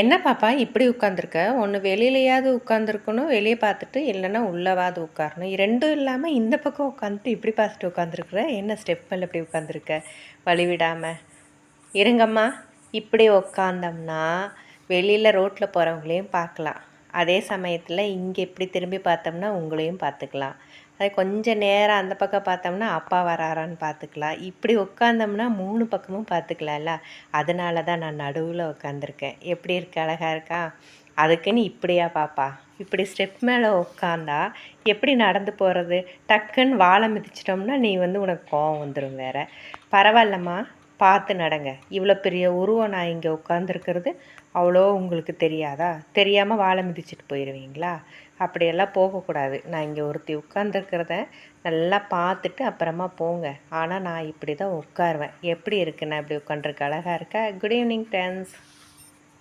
என்ன பாப்பா இப்படி உட்காந்துருக்க ஒன்று வெளியிலையாவது உட்காந்துருக்கணும் வெளியே பார்த்துட்டு இல்லைன்னா உள்ளவாது உட்காரணும். ரெண்டும் இல்லாமல் இந்த பக்கம் உட்காந்துட்டு இப்படி பார்த்துட்டு உட்காந்துருக்குற என்ன ஸ்டெப் மேலே இப்படி உட்காந்துருக்க வழி விடாமல் இருங்கம்மா இப்படி உட்காந்தோம்னா வெளியில் ரோட்டில் போகிறவங்களையும் பார்க்கலாம். அதே சமயத்தில் இங்கே இப்படி திரும்பி பார்த்தோம்னா உங்களையும் பார்த்துக்கலாம். அது கொஞ்சம் நேரம் அந்த பக்கம் பார்த்தோம்னா அப்பா வராரான்னு பார்த்துக்கலாம். இப்படி உட்காந்தோம்னா மூணு பக்கமும் பார்த்துக்கலாம்ல. அதனால தான் நான் நடுவில் உட்காந்துருக்கேன் எப்படி இருக்கு? அழகாக இருக்கா? அதுக்குன்னு இப்படியா பாப்பா. இப்படி ஸ்டெப் மேலே உட்காந்தா எப்படி நடந்து போகிறது டக்குன்னு வாழை மிதிச்சிட்டோம்னா நீ வந்து உனக்கு கோவம் வந்துடும் வேறு. பரவாயில்லம்மா. பார்த்து நடங்க. இவ்வளோ பெரிய உருவம் நான் இங்கே உட்காந்துருக்கிறது அவ்வளோ உங்களுக்கு தெரியாதா? தெரியாமல் வாழை மிதிச்சிட்டு போயிடுவீங்களா அப்படியெல்லாம் போகக்கூடாது. நான் இங்கே ஒருத்தி உட்காந்துருக்கிறத நல்லா பார்த்துட்டு அப்புறமா போங்க. ஆனால் நான் இப்படி தான் உட்காருவேன். எப்படி இருக்கு? நான் இப்படி உட்காந்துருக்க அழகாக இருக்கா? Good evening friends